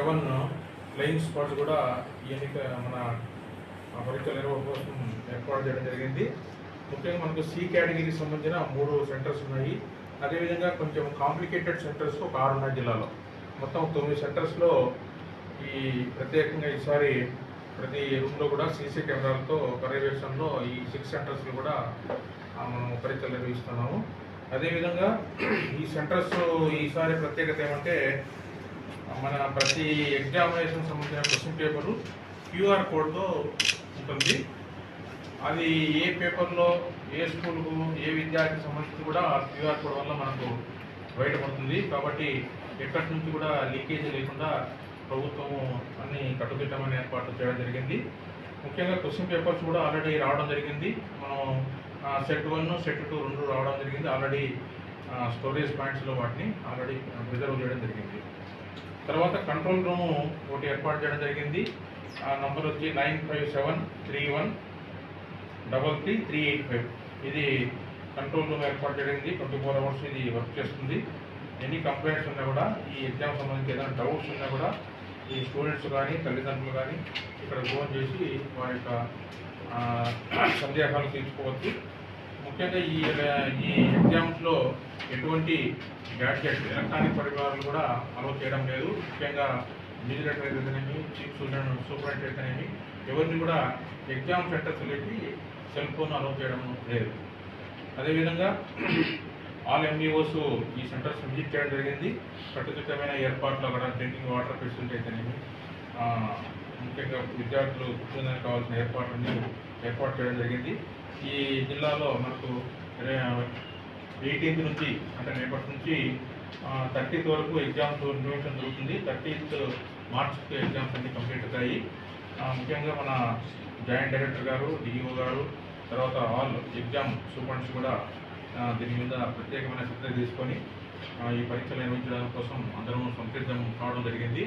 Seven flying squads కూడా ఈ ఎన్నిక మన పరీక్షల నిర్వహణ కోసం ఏర్పాటు చేయడం జరిగింది. ముఖ్యంగా మనకు సి కేటగిరీకి సంబంధించిన మూడు సెంటర్స్ ఉన్నాయి. అదేవిధంగా కొంచెం కాంప్లికేటెడ్ సెంటర్స్ ఒక ఆరు ఉన్నాయి జిల్లాలో. మొత్తం తొమ్మిది సెంటర్స్లో ఈ ప్రత్యేకంగా ఈసారి ప్రతి రూమ్లో కూడా సీసీ కెమెరాలతో పర్యవేక్షణలో ఈ సిక్స్ సెంటర్స్లో కూడా మనం పరీక్షలు నిర్వహిస్తున్నాము. అదేవిధంగా ఈ సెంటర్స్ ఈసారి ప్రత్యేకత ఏమంటే మన ప్రతి ఎగ్జామినేషన్ సంబంధించిన క్వశ్చన్ పేపరు క్యూఆర్ కోడ్తో ఉంటుంది. అది ఏ పేపర్లో ఏ స్కూల్కు ఏ విద్యార్థికి సంబంధించి కూడా క్యూఆర్ కోడ్ వల్ల మనకు బయటపడుతుంది. కాబట్టి ఎక్కడి నుంచి కూడా లీకేజ్ లేకుండా ప్రభుత్వము అన్ని కట్టుదిట్టమైన ఏర్పాట్లు చేయడం జరిగింది. ముఖ్యంగా క్వశ్చన్ పేపర్స్ కూడా ఆల్రెడీ రావడం జరిగింది. మనం సెట్ వన్ సెట్ టూ రెండు రావడం జరిగింది. ఆల్రెడీ స్టోరేజ్ పాయింట్స్లో వాటిని ఆల్రెడీ రిజర్వ్ చేయడం జరిగింది. తర్వాత కంట్రోల్ రూమ్ ఒకటి ఏర్పాటు చేయడం జరిగింది. ఆ నంబర్ వచ్చి nine five seven three one double three three eight five. ఇది కంట్రోల్ రూమ్ ఏర్పాటు జరిగింది. ట్వంటీ ఫోర్ అవర్స్ ఇది వర్క్ చేస్తుంది. ఎన్ని కంప్లైంట్స్ ఉన్నా కూడా ఈ ఎగ్జామ్ సంబంధించి ఏదైనా డౌట్స్ ఉన్నా కూడా ఈ స్టూడెంట్స్ కానీ తల్లిదండ్రులు కానీ ఇక్కడ ఫోన్ చేసి వారి యొక్క సందేహాలు తీర్చుకోవచ్చు ముఖ్యంగా ఈ ఈ ఎగ్జామ్స్లో ఎటువంటి గ్యాడ్జెట్ ఎలక్ట్రానిక్ పరికరాలు కూడా అలో చేయడం లేదు. ముఖ్యంగా విజిలేటర్ అయితేనేమి చీఫ్ సూపరింటెండెంట్ సూపరింటెండెంట్ అయితేనేమి ఎవరిని కూడా ఎగ్జామ్ సెంటర్స్లోకి సెల్ ఫోన్ అలో చేయడం లేదు. అదేవిధంగా ఆల్ ఎంఈఓస్ ఈ సెంటర్స్ విజిట్ చేయడం జరిగింది. కట్టుదిట్టమైన ఏర్పాట్లు అక్కడ డ్రింకింగ్ వాటర్ ఫెసిలిటీ అయితేనేమి ముఖ్యంగా విద్యార్థులు కూర్చోడానికి కావాల్సిన ఏర్పాట్లన్నీ ఏర్పాటు చేయడం జరిగింది. ఈ జిల్లాలో మనకు ఎయిటీన్త్ నుంచి అంటే రేపటి నుంచి థర్టీత్ వరకు ఎగ్జామ్స్ నిర్వహించడం జరుగుతుంది. థర్టీత్ మార్చ్కి ఎగ్జామ్స్ అన్ని కంప్లీట్ అవుతాయి. ముఖ్యంగా మన జాయింట్ డైరెక్టర్ గారు డిఈఓ గారు తర్వాత ఆల్ ఎగ్జామ్ సూపర్స్ కూడా దీని మీద ప్రత్యేకమైన శ్రద్ధ తీసుకొని ఈ పరీక్షలు నిర్వహించడం కోసం అందరం సంసిద్ధం కావడం జరిగింది.